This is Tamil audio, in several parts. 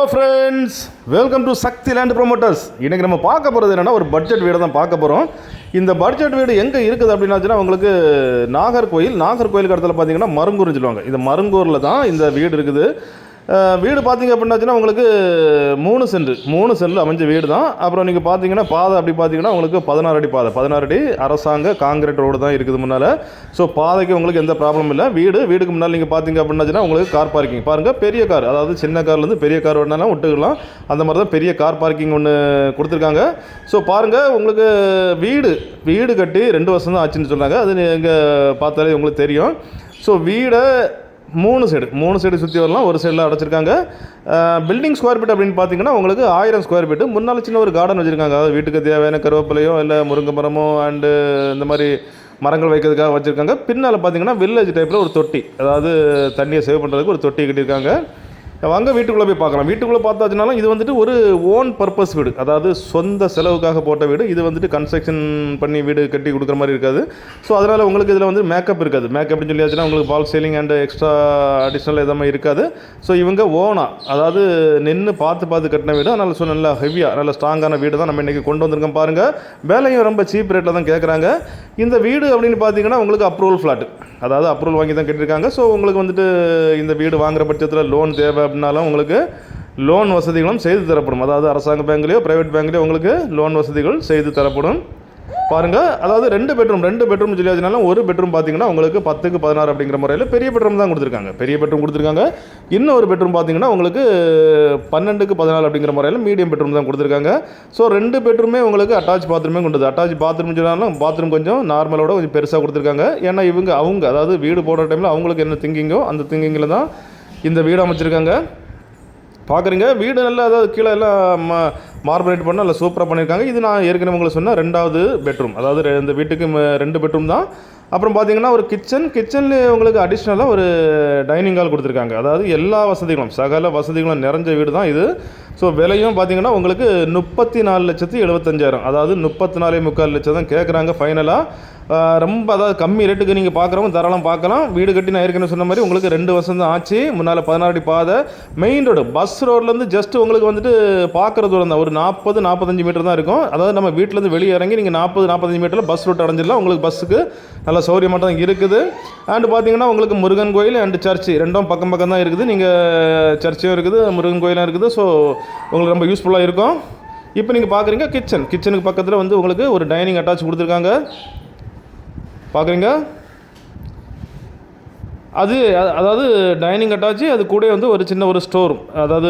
Hello friends welcome to Sakthi land promoters இன்றைக்கி நம்ம பார்க்க போகிறது என்னென்னா ஒரு பட்ஜெட் வீடு தான் பார்க்க போகிறோம் இந்த பட்ஜெட் வீடு எங்கே இருக்குது அப்படின்னாச்சுன்னா உங்களுக்கு நாகர்கோயில் நாகர்கோயிலுக்கு இடத்துல பார்த்தீங்கன்னா மருங்கூர்னு சொல்லுவாங்க. இந்த மருங்கூரில் தான் இந்த வீடு இருக்குது. வீடு பார்த்தீங்க அப்படின்னாச்சுன்னா உங்களுக்கு மூணு சென்று மூணு சென்ட் அமைஞ்ச வீடு தான் அப்புறம் நீங்கள் பார்த்தீங்கன்னா பாதை அப்படி பார்த்தீங்கன்னா உங்களுக்கு பதினாறு அடி பாதை. பதினாறு அடி அரசாங்க காங்கிரீட் ரோடு தான் இருக்குது முன்னால். ஸோ பாதைக்கு உங்களுக்கு எந்த ப்ராப்ளம் இல்லை. வீடு வீடுக்கு முன்னால் நீங்கள் பார்த்தீங்க அப்படின்னாச்சுன்னா உங்களுக்கு கார் பார்க்கிங் பாருங்கள் பெரிய கார் அதாவது சின்ன கார்லேருந்து பெரிய கார் வேணாலும் விட்டுக்கலாம். அந்த மாதிரி தான் பெரிய கார் பார்க்கிங் ஒன்று கொடுத்துருக்காங்க. ஸோ பாருங்கள் உங்களுக்கு வீடு வீடு கட்டி ரெண்டு வருஷம் தான் ஆச்சுன்னு சொன்னாங்க அது நீங்கள் பார்த்தாலே உங்களுக்கு தெரியும். ஸோ வீடை மூணு சைடு மூணு சைடு சுற்றி வரலாம். ஒரு சைடில் அடைச்சிருக்காங்க. பில்டிங் ஸ்கொயர் ஃபீட் அப்படின்னு பார்த்தீங்கன்னா உங்களுக்கு ஆயிரம் ஸ்கொயர் ஃபீட்டு முன்னால் சின்ன ஒரு கார்டன் வச்சுருக்காங்க. அதாவது வீட்டுக்கு தேவையான கருவேப்பிலையோ இல்லை முருங்கை மரமோ அண்டு இந்த மாதிரி மரங்கள் வைக்கிறதுக்காக வச்சுருக்காங்க. பின்னால் பார்த்தீங்கன்னா வில்லேஜ் டைப்பில் ஒரு தொட்டி. அதாவது தண்ணியை சேவ் பண்ணுறதுக்கு ஒரு தொட்டி கட்டியிருக்காங்க. வாங்க வீட்டுக்குள்ளே போய் பார்க்கலாம். வீட்டுக்குள்ளே பார்த்தாச்சுனாலும் இது வந்துட்டு ஒரு ஓன் பர்பஸ் வீடு. அதாவது சொந்த செலவுக்காக போட்ட வீடு. இது வந்துட்டு கன்ஸ்ட்ரக்ஷன் பண்ணி வீடு கட்டி கொடுக்குற மாதிரி இருக்காது. ஸோ அதனால் உங்களுக்கு இதில் வந்து மேக்கப் இருக்காது. மேக்கப்னு சொல்லியாச்சுன்னா உங்களுக்கு fall ceiling and extra additional எதுவுமே இருக்காது. ஸோ இவங்க ஓனா அதாவது நின்று பார்த்து பார்த்து கட்டின வீடு? அதனால் ஸோ நல்லா ஹெவியாக நல்ல ஸ்ட்ராங்கான வீடு தான் நம்ம இன்றைக்கி கொண்டு வந்திருக்கோம் பாருங்கள் வேலையும் ரொம்ப சீப் ரேட்டில் தான் கேட்குறாங்க இந்த வீடு அப்படின்னு பார்த்தீங்கன்னா உங்களுக்கு அப்ரூவல் ஃப்ளாட் அதாவது அப்ரூவல் வாங்கி தான் கட்டியிருக்காங்க. ஸோ உங்களுக்கு வந்துட்டு இந்த வீடு வாங்குற பட்சத்தில் லோன் தேவை அப்படின்னாலும் உங்களுக்கு லோன் வசதிகளும் செய்து தரப்படும். அதாவது அரசாங்க பேங்க்லேயோ ப்ரைவேட் பேங்க்லேயோ உங்களுக்கு லோன் வசதிகள் செய்து தரப்படும். பாருங்கள் அதாவது ரெண்டு பெட்ரூம் ரெண்டு பெட்ரூம் சொல்லியாச்சுனாலும் ஒரு பெட்ரூம் பார்த்தீங்கன்னா உங்களுக்கு பத்துக்கு பதினாறு அப்படிங்கிற முறையில் பெரிய பெட்ரூம் தான் கொடுத்துருக்காங்க. பெரிய பெட்ரூம் கொடுத்துருக்காங்க. இன்னும் ஒரு பெட்ரூம் பார்த்தீங்கன்னா உங்களுக்கு பன்னெண்டுக்கு பதினாலு அப்படிங்கிற முறையில் மீடியம் பெட்ரூம் தான் கொடுத்துருக்காங்க. ஸோ ரெண்டு பெட்ரூமே உங்களுக்கு அட்டாச் பாத்ரூமே கொண்டது. அட்டாச் பாத்ரூம் சொன்னாலும் பாத்ரூம் கொஞ்சம் நார்மலோட கொஞ்சம் பெருசாக கொடுத்துருக்காங்க. ஏன்னா இவங்க அவங்க அதாவது வீடு போடுற டைமில் அவங்களுக்கு என்ன திங்கிங்கோ அந்த திங்கிங்கில் தான் இந்த வீடு அமைச்சிருக்காங்க. பார்க்குறீங்க வீடு நல்லா அதாவது கீழே எல்லாம் மா மார்பரேட் பண்ண நல்லா சூப்பராக பண்ணியிருக்காங்க இது நான் ஏற்கனவே உங்களுக்கு சொன்ன ரெண்டாவது பெட்ரூம் அதாவது இந்த வீட்டுக்கு ரெண்டு பெட்ரூம் தான். அப்புறம் பார்த்தீங்கன்னா ஒரு கிச்சன் கிச்சன்லேயே உங்களுக்கு அடிஷ்னலாக ஒரு டைனிங் ஹால் கொடுத்துருக்காங்க. அதாவது எல்லா வசதிகளும் சகல வசதிகளும் நிறைஞ்ச வீடு தான் இது. ஸோ விலையும் பார்த்தீங்கன்னா உங்களுக்கு முப்பத்தி நாலு லட்சத்து எழுபத்தஞ்சாயிரம் அதாவது முப்பத்தி நாலே முக்கால் லட்சம் தான் கேட்குறாங்க ஃபைனலாக ரொம்ப அதாவது கம்மி ரேட்டுக்கு நீங்கள் பார்க்குறவங்க தாராளம் பார்க்கலாம் வீடு கட்டி நான் ஏற்கனவே சொன்ன மாதிரி உங்களுக்கு ரெண்டு வருஷம் தான் ஆச்சு. முன்னால் பதினாறு அடி பாதை. மெயின் ரோடு பஸ் ரோட்லேருந்து ஜஸ்ட் உங்களுக்கு வந்துட்டு பார்க்குற தூரம் தான். ஒரு நாற்பது நாற்பத்தஞ்சு மீட்டர் தான் இருக்கும். அதாவது நம்ம வீட்டிலேருந்து வெளியே இறங்கி நீங்கள் நாற்பது நாற்பத்தஞ்சு மீட்டரில் பஸ் ரூட் அடைஞ்சிடலாம். உங்களுக்கு பஸ்ஸுக்கு நல்ல சௌரியமாக தான் இருக்குது. அண்டு பார்த்தீங்கன்னா உங்களுக்கு முருகன் கோயில் அண்டு சர்ச்சு ரெண்டும் பக்கம் பக்கம் தான் இருக்குது. நீங்கள் சர்ச்சும் இருக்குது முருகன் கோயிலும் இருக்குது. ஸோ உங்களுக்கு ரொம்ப யூஸ்ஃபுல்லாக இருக்கும். இப்போ நீங்கள் பார்க்குறீங்க கிச்சன் கிச்சனுக்கு பக்கத்தில் வந்து உங்களுக்கு ஒரு டைனிங் அட்டாச் கொடுத்துருக்காங்க. பார்க்குறீங்க அது அதாவது டைனிங் அட்டாச்சு அது கூட வந்து ஒரு சின்ன ஒரு ஸ்டோர் அதாவது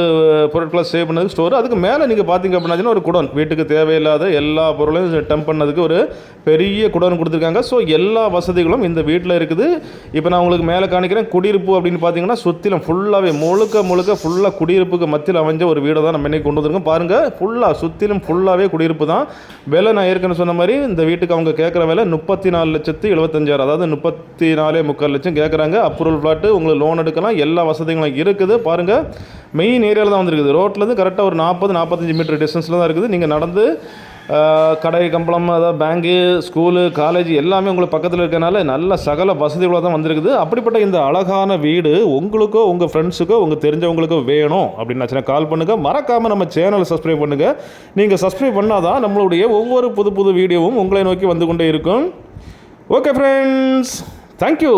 பொருட்களை சேவ் பண்ணதுக்கு ஸ்டோர் அதுக்கு மேலே நீங்கள் பார்த்தீங்க அப்படின்னாச்சுன்னா ஒரு குடோன். வீட்டுக்கு தேவையில்லாத எல்லா பொருளையும் டெம்ப் பண்ணதுக்கு ஒரு பெரிய குடோன் கொடுத்துருக்காங்க. ஸோ எல்லா வசதிகளும் இந்த வீட்டில் இருக்குது. இப்போ நான் உங்களுக்கு மேலே காணிக்கிறேன். குடியிருப்பு அப்படின்னு பார்த்தீங்கன்னா சுற்றிலும் ஃபுல்லாகவே முழுக்க முழுக்க ஃபுல்லாக குடியிருப்புக்கு மத்தியில் அமைஞ்ச ஒரு வீடை தான் நம்ம இன்னைக்கு கொண்டு வந்திருக்கோம். பாருங்கள் ஃபுல்லாக சுற்றிலும் ஃபுல்லாகவே குடியிருப்பு தான். விலை நான் ஏற்கனவே சொன்ன மாதிரி இந்த வீட்டுக்கு அவங்க கேட்குற விலை முப்பத்தி நாலு லட்சத்து எழுபத்தஞ்சாயிரம் அதாவது முப்பத்தி நாலே முக்கால் லட்சம் கேட்குறாங்க அப்ரூவல் ஃப்ளாட்டு உங்களுக்கு லோன் எடுக்கலாம். எல்லா வசதிகளும் இருக்குது. பாருங்கள் மெயின் ஏரியாவில் தான் வந்திருக்குது. ரோட்லேருந்து கரெக்டாக ஒரு நாற்பது நாற்பத்தஞ்சு மீட்டர் டிஸ்டன்ஸில் தான் இருக்குது. நீங்கள் நடந்து கடை கம்பளம் அதாவது பேங்க்கு ஸ்கூலு காலேஜ் எல்லாமே உங்களுக்கு பக்கத்தில் இருக்கனால நல்ல சகல வசதிகளாக தான் வந்திருக்குது. அப்படிப்பட்ட இந்த அழகான வீடு உங்களுக்கோ உங்கள் ஃப்ரெண்ட்ஸுக்கோ உங்கள் தெரிஞ்சவங்களுக்கோ வேணும் அப்படின்னு கால் பண்ணுங்கள் மறக்காமல் நம்ம சேனலை சப்ஸ்கிரைப் பண்ணுங்கள் நீங்கள் சப்ஸ்கிரைப் பண்ணால் தான் நம்மளுடைய ஒவ்வொரு புது புது வீடியோவும் உங்களை நோக்கி வந்து கொண்டே இருக்கும். Okay friends thank you